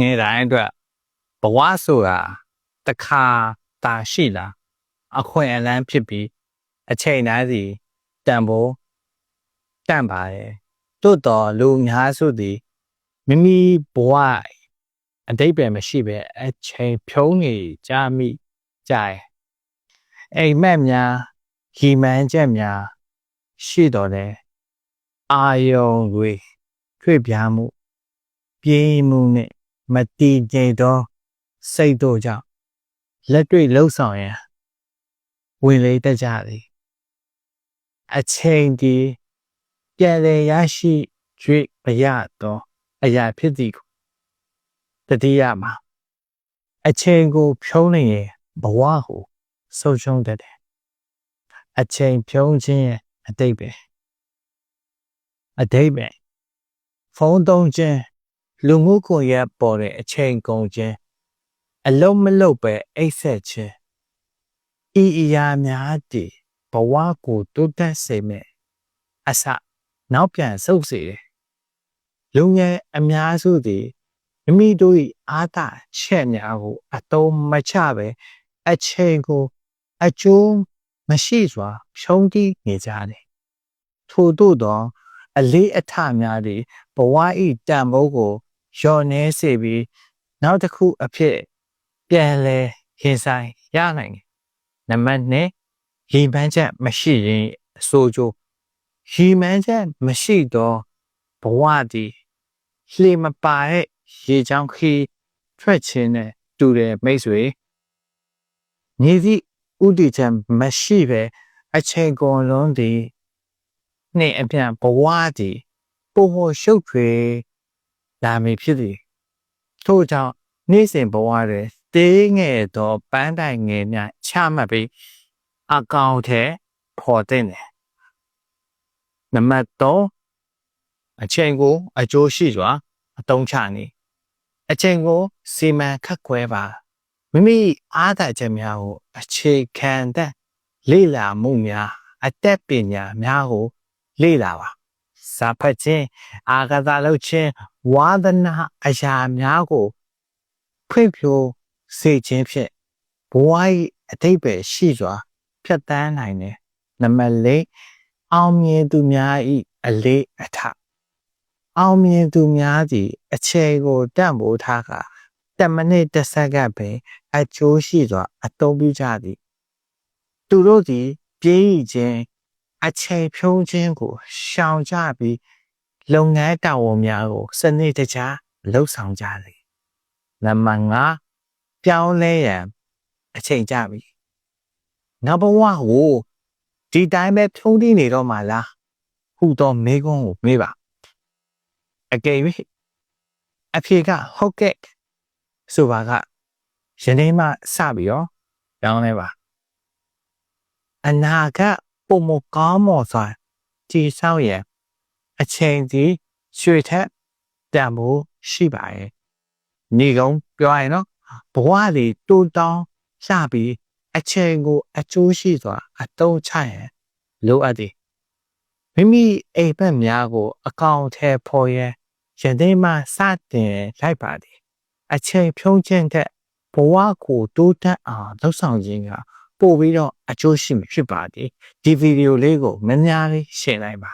ငယ်တိုင်းအတွက်ဘဝဆိုတာတစ်ခါတာရှိလာအခွင့်အလန်းဖြစ်ပြီးအချိန်တိုင်းစီတန်ဖိုးတန့်ပါတယ်တို့တော်လူအများစုသည်မိမိဘဝအတိတ်ပဲမရှိပဲအချိန်ဖြုံးနေကြမိကြတယ်အိမ်မက်များဟီမန်းချက်များရှိတော်တယ်အာယုံတွေတွေ့ပြမှုပြေးမှုနဲ့ မတည်ငြိမ်သောစိတ်တို့ကြောင့်လက်တွေ့လှုပ်ဆောင်ရန်ဝင်လေတတ်ကြသည်အချိန်ဒီပြန်လည်ရရှိ၍မရသောအရာဖြစ်သည်ကိုတတိယမှာအချိန်ကိုဖြုံးနေရင်ဘဝကိုဆုံးရှုံးတတ်တယ်အချိန်ဖြုံးခြင်းရဲ့အတိတ်ပဲအတိတ်ပဲဖုန်းသုံးခြင်း လူမှုကွန်ရက်ပေါ်တဲ့အချိန်ကုန်ခြင်းအလုံးမလုံးပဲအိတ်ဆက်ခြင်းဤအရာများတည်ဘဝကိုတိုးတက်စေမယ်အစနောက်ပြန်ဆုပ်စေတယ်လူငယ်အများစုသည်မိမိတို့၏အားသာချက်များကိုအတုံးမချပဲအချိန်ကိုအကျိုးမရှိစွာ ဖြုံးတီးနေကြတယ်ထို့သို့သော အလေးအထများသည်ဘဝ၏တန်ဖိုးကို လျော့နှဲစေပြီးနောက်တစ်ခုအဖြစ်ပြန်လဲရင်ဆိုင်ရနိုင်တယ်နံပါတ်2ရေပန်းချက်မရှိရင်အဆိုးကျိုးရေပန်းချက်မရှိတော့ဘဝသည်လှေမပါတဲ့ရေချောင်းခီးထွက်ခြင်းနဲ့တူတယ်မိတ်ဆွေညီသည့်ဥတီချက်မရှိပဲအချိန်ကုန်လုံးသည်နှင့်အပြန်ဘဝသည်ပုံမရှုပ်ထွေး လာမည်ဖြစ်သည်ထို့ကြောင့်နေ့စဉ်ဘဝတွင်တေးငယ်သောပန်းတိုင်ငယ်များချမှတ်ပြီးအကောင့်ထဲပေါ်တင်တယ်နံပါတ်3အချိန်ကို အကျိုးရှိစွာအသုံးချနေအချိန်ကိုစီမံခန့်ခွဲပါမိမိအားသာချက်များကိုအခြေခံတဲ့လေ့လာမှုများအသက်ပညာများကိုလေ့လာပါ စာဖတ်ခြင်းအာကစားလုပ်ခြင်းဝါသနာအရာများကိုဖွင့်ဖြိုးစေခြင်းဖြင့်ဘဝ၏အတိတ်ပဲရှိစွာဖြတ်တန်းနိုင်တယ်နံပါတ်၄အောင်မြင်သူများ၏အလေးအထအောင်မြင်သူများသည်အချိန်ကိုတန့်ဖိုးထားက10မိနစ်တစ်စက္ကန့်ပဲအကျိုးရှိစွာအသုံးပြုကြသည် သူတို့သည်ပြေးရခြင်း အချိန်ဖြုံးခြင်းကိုရှောင်ကြပြီးလုပ်ငန်းတာဝန်များကိုစနစ်တကျလှုပ်ဆောင်ကြသည်နံပါတ်5ပြောင်းလဲရန်အချိန်ကြပြီနောက်ဘဝကိုဒီတိုင်းပဲဖြုံးတည်နေတော့မှလားဟူသောမေကွန်းကိုမေးပါအကယ်၍အဖြေကဟုတ်ကဲ့ဆိုပါကယနေ့မှစပြီးတော့ပြောင်းလဲပါအနာက ပုံမကောင်းမော်စွာကြည်ဆောက်ရန်အချိန်စီရွှေထက်တန်ဖိုးရှိပါရဲ့ညီကုန်းပြောရရင်နော်ဘဝလေးတိုးတောင်းရပြီးအချိန်ကိုအကျိုးရှိစွာအသုံးချရန်လိုအပ်သည်မိမိအိမ်ဘက်များကို အကောင့်ထဲဖော်ရန်ရတဲ့မှစတင်လိုက်ပါသည်အချိန်ဖြုံးခြင်းတဲ့ဘဝကိုတိုးတက်အောင်လှုပ်ဆောင်ခြင်းက ပို့ပြီးတော့အကျိုးရှိမှာဖြစ်ပါသည်ဒီဗီဒီယိုလေးကိုမများလေးရှင်းလိုက်ပါ